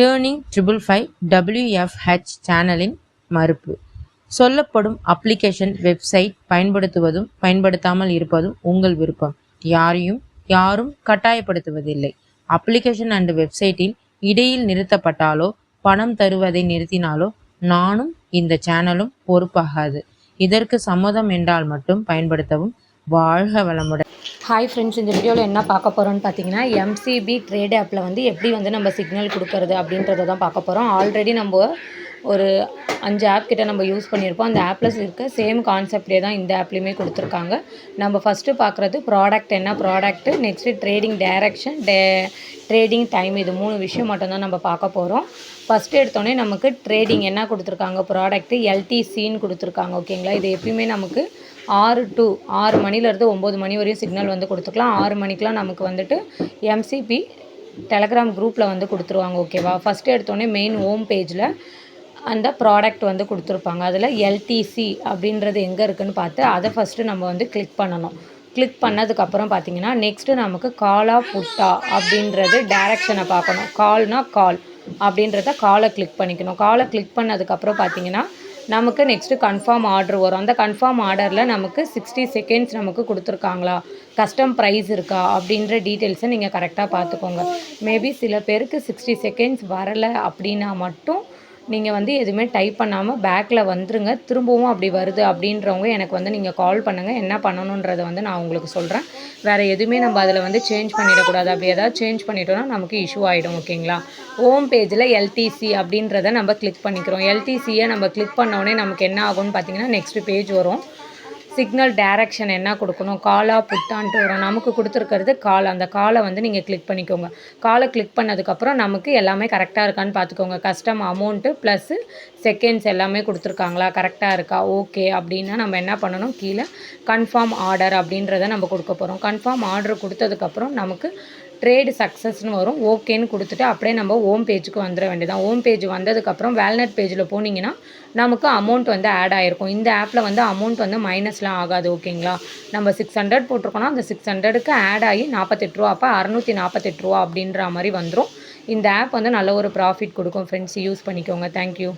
Learning triple five WFH சேனலின் மறுப்பு. சொல்லப்படும் அப்ளிகேஷன் வெப்சைட் பயன்படுத்துவதும் பயன்படுத்தாமல் இருப்பதும் உங்கள் விருப்பம். யாரையும் யாரும் கட்டாயப்படுத்துவதில்லை. அப்ளிகேஷன் அண்ட் வெப்சைட்டில் இடையில் நிறுத்தப்பட்டாலோ பணம் தருவதை நிறுத்தினாலோ நானும் இந்த சேனலும் பொறுப்பாகாது. இதற்கு சம்மதம் என்றால் மட்டும் பயன்படுத்தவும் வாழ்க வளமுடன். ஹாய் ஃப்ரெண்ட்ஸ் இந்த வீடியோவில் என்ன பார்க்க போகிறோம்னு பார்த்தீங்கன்னா எம்சிபி ட்ரேட் ஆப்பில் வந்து எப்படி வந்து நம்ம சிக்னல் கொடுக்கறது அப்படின்றத தான் பார்க்க போகிறோம் ஆல்ரெடி நம்ம ஒரு அஞ்சு ஆப் கிட்ட நம்ம யூஸ் பண்ணியிருப்போம். அந்த ஆப்பில் இருக்க சேம் கான்செப்ட்லேயே தான் இந்த ஆப்லேயுமே கொடுத்துருக்காங்க. நம்ம ஃபஸ்ட்டு பார்க்குறது ப்ராடக்ட் என்ன? Product next trading direction day trading time இது மூணு விஷயம் மட்டும்தான் நம்ம பார்க்க போகிறோம் ஃபஸ்ட்டு எடுத்தோடனே நமக்கு ட்ரேடிங் என்ன கொடுத்துருக்காங்க? ப்ராடக்ட்டு எல்டிசின்னு கொடுத்துருக்காங்க ஓகேங்களா இது எப்பயுமே நமக்கு ஆறு டு ஆறு மணிலேருந்து ஒம்பது மணி வரையும் சிக்னல் வந்து கொடுத்துக்கலாம். ஆறு மணிக்கெலாம் நமக்கு வந்துட்டு எம்சிபி டெலகிராம் குரூப்பில் வந்து கொடுத்துருவாங்க ஓகேவா ஃபஸ்ட்டு எடுத்தோடனே மெயின் ஹோம் பேஜில் அந்த ப்ராடக்ட் வந்து கொடுத்துருப்பாங்க. அதில் எல்டிசி அப்படின்றது எங்கே இருக்குதுன்னு பார்த்து அதை ஃபஸ்ட்டு நம்ம வந்து கிளிக் பண்ணணும். கிளிக் பண்ணதுக்கப்புறம் பார்த்தீங்கன்னா நெக்ஸ்ட்டு நமக்கு காலா புட்டா அப்படின்றது டேரெக்ஷனை பார்க்கணும். கால்னா கால் அப்படின்றத காலை கிளிக் பண்ணிக்கணும். காலை கிளிக் பண்ணதுக்கப்புறம் பார்த்தீங்கன்னா நமக்கு நெக்ஸ்ட்டு கன்ஃபார்ம் ஆர்டர் வரும். அந்த கன்ஃபார்ம் ஆர்டரில் நமக்கு சிக்ஸ்டி செகண்ட்ஸ் நமக்கு கொடுத்துருக்காங்களா? கஸ்டம் ப்ரைஸ் இருக்கா? அப்படின்ற டீட்டெயில்ஸை நீங்கள் கரெக்டாக பார்த்துக்கோங்க மேபி சில பேருக்கு சிக்ஸ்டி செகண்ட்ஸ் வரலை அப்படின்னா மட்டும் நீங்கள் வந்து எதுவுமே டைப் பண்ணாமல் பேக்கில் வந்துருங்க. திரும்பவும் அப்படி வருது அப்படின்றவங்க எனக்கு வந்து நீங்கள் கால் பண்ணுங்கள் என்ன பண்ணணுன்றதை வந்து நான் உங்களுக்கு சொல்கிறேன் வேறு எதுவுமே நம்ம அதில் வந்து சேஞ்ச் பண்ணிடக்கூடாது. அப்படி ஏதாவது சேஞ்ச் பண்ணிட்டோம்னா நமக்கு இஷ்யூ ஆகிடும் ஓகேங்களா ஹோம் பேஜில் எல்டிசி அப்படின்றத நம்ம கிளிக் பண்ணிக்கிறோம். எல்டிசியை நம்ம கிளிக் பண்ணோடனே நமக்கு என்ன ஆகும்னு பார்த்தீங்கன்னா நெக்ஸ்ட் பேஜ் வரும். சிக்னல் டைரக்ஷன் என்ன கொடுக்கணும்? காலா புட்டான்ட்டு வரும். நமக்கு கொடுத்துருக்கிறது கால் அந்த காலை வந்து நீங்கள் கிளிக் பண்ணிக்கோங்க. காலை கிளிக் பண்ணதுக்கப்புறம் நமக்கு எல்லாமே கரெக்டாக இருக்கான்னு பார்த்துக்கோங்க. கஸ்டம் அமௌண்ட்டு ப்ளஸ்ஸு செகண்ட்ஸ் எல்லாமே கொடுத்துருக்காங்களா? கரெக்டாக இருக்கா? ஓகே அப்படின்னா நம்ம என்ன பண்ணணும்? கீழே கன்ஃபார்ம் ஆர்டர் அப்படின்றத நம்ம கொடுக்க போகிறோம் கன்ஃபார்ம் ஆர்டர் கொடுத்ததுக்கப்புறம் நமக்கு ட்ரேடு சக்ஸஸ்னு வரும். ஓகேன்னு கொடுத்துட்டு அப்படியே நம்ம ஹோம் பேஜுக்கு வந்துட வேண்டியதான் ஹோம் பேஜ் வந்ததுக்கப்புறம் வேல்நட் பேஜில் போனீங்கன்னா நமக்கு அமௌண்ட் வந்து ஆட் ஆகிருக்கும் இந்த ஆப்பில் வந்து அமௌண்ட் வந்து மைனஸில் மைனஸ்லாம் ஆகாது ஓகேங்களா? நம்ம சிக்ஸ் ஹண்ட்ரட் போட்டிருக்கோன்னா அந்த சிக்ஸ் ஹண்ட்ரடுக்கு ஆட் ஆகி நாற்பத்தெட்டு ரூபா அப்போ அறநூற்றி நாற்பத்தெட்டு ரூபா அப்படின்ற மாதிரி வந்துடும் இந்த ஆப் வந்து நல்ல ஒரு ப்ராஃபிட் கொடுக்கும் ஃப்ரெண்ட்ஸ் யூஸ் பண்ணிக்கோங்க. தேங்க்யூ